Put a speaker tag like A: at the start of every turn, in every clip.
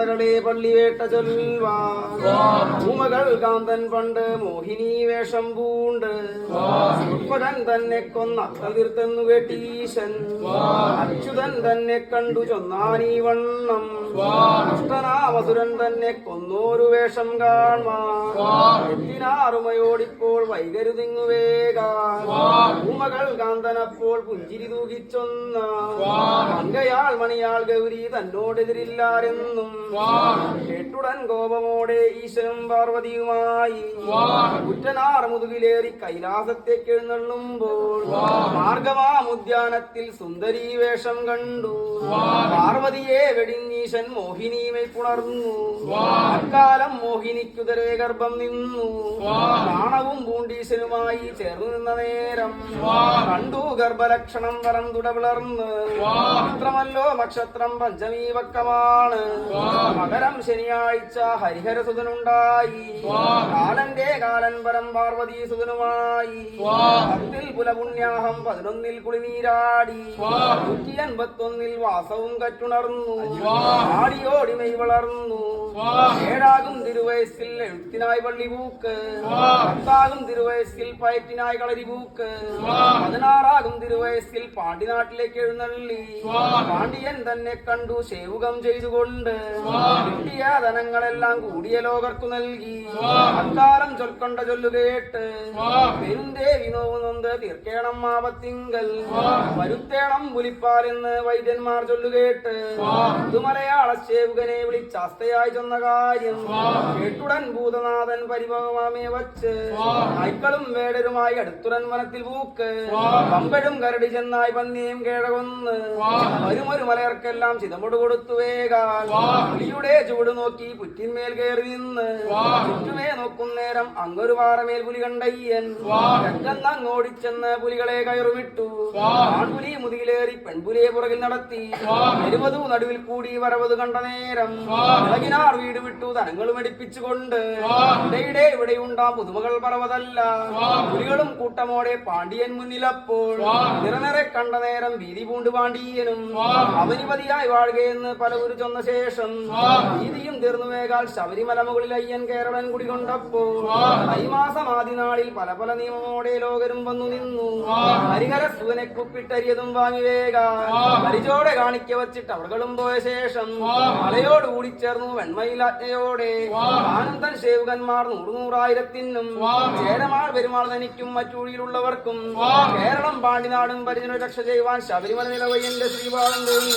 A: പള്ളിവേട്ട ചൊൽവാമകൾ കാന്തൻ പണ്ട് മോഹിനി വേഷം പൂണ്ട്. ഉപ്പകൻ തന്നെ കൊന്ന തീർത്തെന്നു കേട്ടീശൻ. അച്യുതൻ തന്നെ കണ്ടു ചൊന്നാനീ വണ്ണം. അഷ്ടനാമസുരൻ തന്നെ കൊന്നോരു വേഷം കാണുമാറുമയോടിപ്പോൾ വൈകരുതിങ്ങു വേഗാമകൾ കാന്തനപ്പോൾ പുഞ്ചിരി തൂകിച്ചൊന്ന. മങ്കയാൾ മണിയാൾ ഗൗരി തന്നോടെതിരില്ലാരെന്നും കേട്ടുടൻ കോപമോടെ ഈശ്വരം പാർവതിയുമായി കുറ്റനാർ മുതുകിലേറി കൈലാസത്തേക്ക് എഴുന്നള്ളുമ്പോൾ മാർഗമാമുദ്യാനത്തിൽ സുന്ദരീ വേഷം കണ്ടു. പാർവതിയെ വെടിഞ്ഞീശൻ മോഹിനിയുമൈ പുണർന്നു. അക്കാലം മോഹിനിക്കുതരേ ഗർഭം നിന്നു. നാണവും പൂണ്ടീശനുമായി ചേർന്നു നിന്ന നേരം കണ്ടു ഗർഭലക്ഷണം വരം വിളർന്ന് മാത്രമല്ലോ നക്ഷത്രം പഞ്ചമീ പക്കമാണ് മകരം ശനിയാഴ്ച ഹരിഹരസുതനുണ്ടായി കാലന്റെ കാലൻ പരം പാർവതീ സുതനുമായി പത്തിൽ പുലപുണ്യാഹം പതിനൊന്നിൽ കുളിനീരാടി. നൂറ്റി അൻപത്തൊന്നിൽ വാസവും കറ്റുണർന്നു. ആടിയോടി മെയ് വളർന്നു. ഏഴാകും തിരുവയസ്സിൽ എഴുത്തിനായി പള്ളിപൂക്ക് പത്താകും തിരുവയസ്സിൽ പയറ്റിനായി കളരിപൂക്ക് പതിനാറാകും തിരുവയസ്സിൽ പാണ്ടിനാട്ടിലേക്ക് എഴുന്നള്ളി. പാണ്ഡിയൻ തന്നെ കണ്ടു സേവുകം ചെയ്തുകൊണ്ട്. കിട്ടിയ ധനങ്ങളെല്ലാം കൂടിയ ലോകർക്കു നൽകി. അക്കാലം ചൊൽക്കൊണ്ട ചൊല്ലുകേട്ട് പെരുന്തേവി നോവ് നൊന്ത് തീർക്കേണം മാവത്തിങ്കൽ. വരുത്തേണം പുലിപ്പാലെന്ന് വൈദ്യന്മാർ ചൊല്ലുകേട്ട് പുതുമലയാള സേവകനെ വിളിച്ചാസ്തയായി ചെന്ന കാര്യം കേട്ടുടൻ ഭൂതനാഥൻ പരിഭവമേ വച്ച്. നായ്ക്കളും വേടരുമായി അടുത്തുടൻ വനത്തിൽ പൂക്ക്. പമ്പഴും കരടി ചെന്നായി പന്നിയും കേഴകൊന്ന്. വരുമൊരു മലയർക്കെല്ലാം ചിതമുട് കൊടുത്തു വേഗാൽ. പുലിയുടെ ചൂട് നോക്കി പുറ്റിന്മേൽ കയറി നിന്ന്. ചുറ്റുമേ നോക്കും നേരം അങ്ങൊരു പാറമേൽ പുലി കണ്ടയ്യൻ. രംഗന്നങ്ങോടിച്ചെന്ന് പുലികളെ കയറുവിട്ടു. ആൺപുലി മുതിയിലേറി പെൺപുലിയെ പുറകിൽ നടത്തി. എരുവതു നടുവിൽ കൂടി വരവത് കണ്ട നേരം. അളകിനാർ വീട് വിട്ടു ധനങ്ങളും മടിപ്പിച്ചുകൊണ്ട് ഇടയിടെ ഇവിടെ ഉണ്ടാ പുതുമകൾ പറവതല്ല പുലികളും കൂട്ടമോടെ പാണ്ഡ്യൻ മുന്നിലപ്പോൾ നിറനിറെ കണ്ട നേരം വീതി പൂണ്ട് പാണ്ഡ്യനും. അവനിപതിയായി വാഴുകയെന്ന് പലവരു ചൊന്ന ശേഷം വീതിയും തീർന്നു വേകാൽ ശബരിമല മുകളിൽ അയ്യൻ കേരളൻ കുടികൊണ്ടപ്പോൾ ഐമാസം ആദ്യ നാളിൽ പല പല നിയമമോടെ ലോകരും വന്നു നിന്നു. ഹരിഹര സുവനെ കുപ്പിട്ടരിയതും വാങ്ങി വേഗ പരിചോടെ കാണിക്ക വച്ചിട്ട് അവളുകളും പോയ ശേഷം മലയോട് കൂടിച്ചേർന്നു വെണ്മയിലാജ്ഞയോടെ ആനന്ദൻ സേവകന്മാർ നൂറുനൂറായിരത്തിനും ചേരമാൾ പെരുമാൾ തനിക്കും മറ്റൂഴിയിലുള്ളവർക്കും കേരളം പാണ്ടിനാടും പരിചന രക്ഷ ചെയ്യുവാൻ ശബരിമല നിലവയ്യന്റെ ശ്രീപാദം തോന്നി.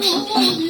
B: Thank you.